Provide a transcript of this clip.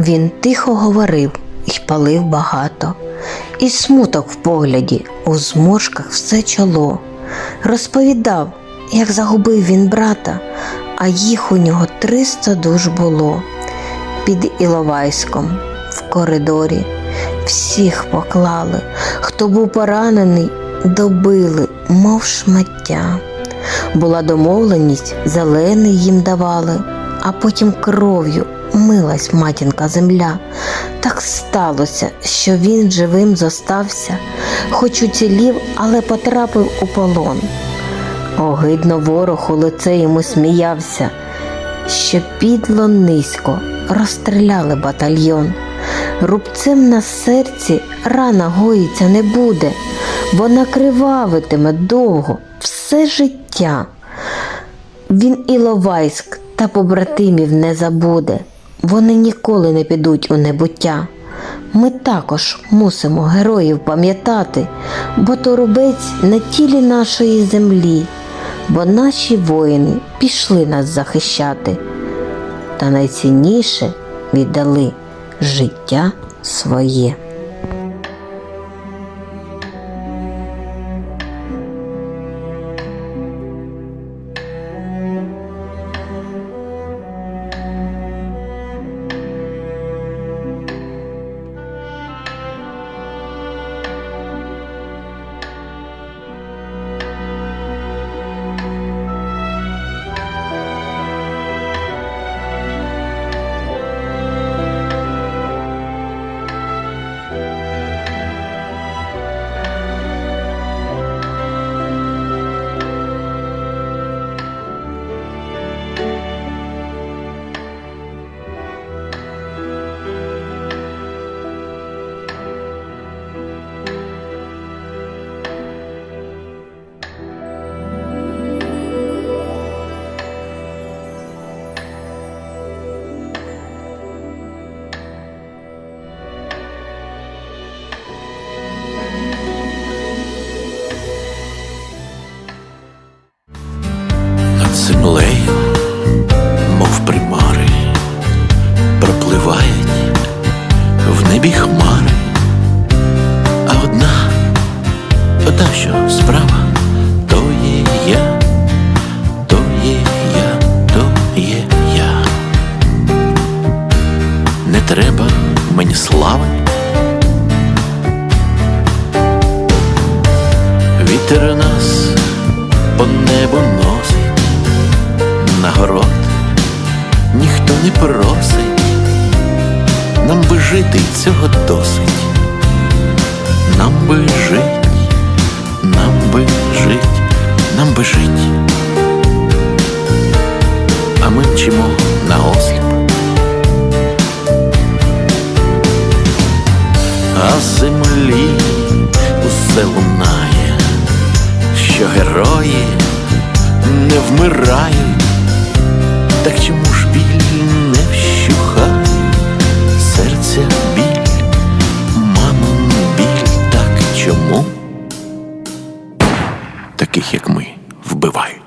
Він тихо говорив і палив багато, і смуток в погляді, у зморшках все чоло. Розповідав, як загубив він брата, а їх у нього триста душ було. Під Іловайськом, в коридорі, всіх поклали, хто був поранений, добили, мов шмаття. Була домовленість, зелений їм давали, а потім кров'ю милась матінка земля. Так сталося, що він живим зостався, хоч уцілів, але потрапив у полон. Огидно ворог у лице йому сміявся, що підло низько розстріляли батальйон. Рубцем на серці рана гоїться не буде, вона кривавитиме довго, все життя. Він Іловайськ та побратимів не забуде, вони ніколи не підуть у небуття. Ми також мусимо героїв пам'ятати, бо то рубець на тілі нашої землі, бо наші воїни пішли нас захищати, та найцінніше віддали життя своє. Землею, мов примари, пропливають в небі хмари, а одна, ота, що справа, то є я, то є я, то є я. Не треба мені слави. Вітер нас не просить, нам би жити цього досить, нам би жить, нам би жить, нам би жить, а ми мчимо на осліп. А землі усе лунає, що герої не вмирають, так чому ж Таких як ми вбивають.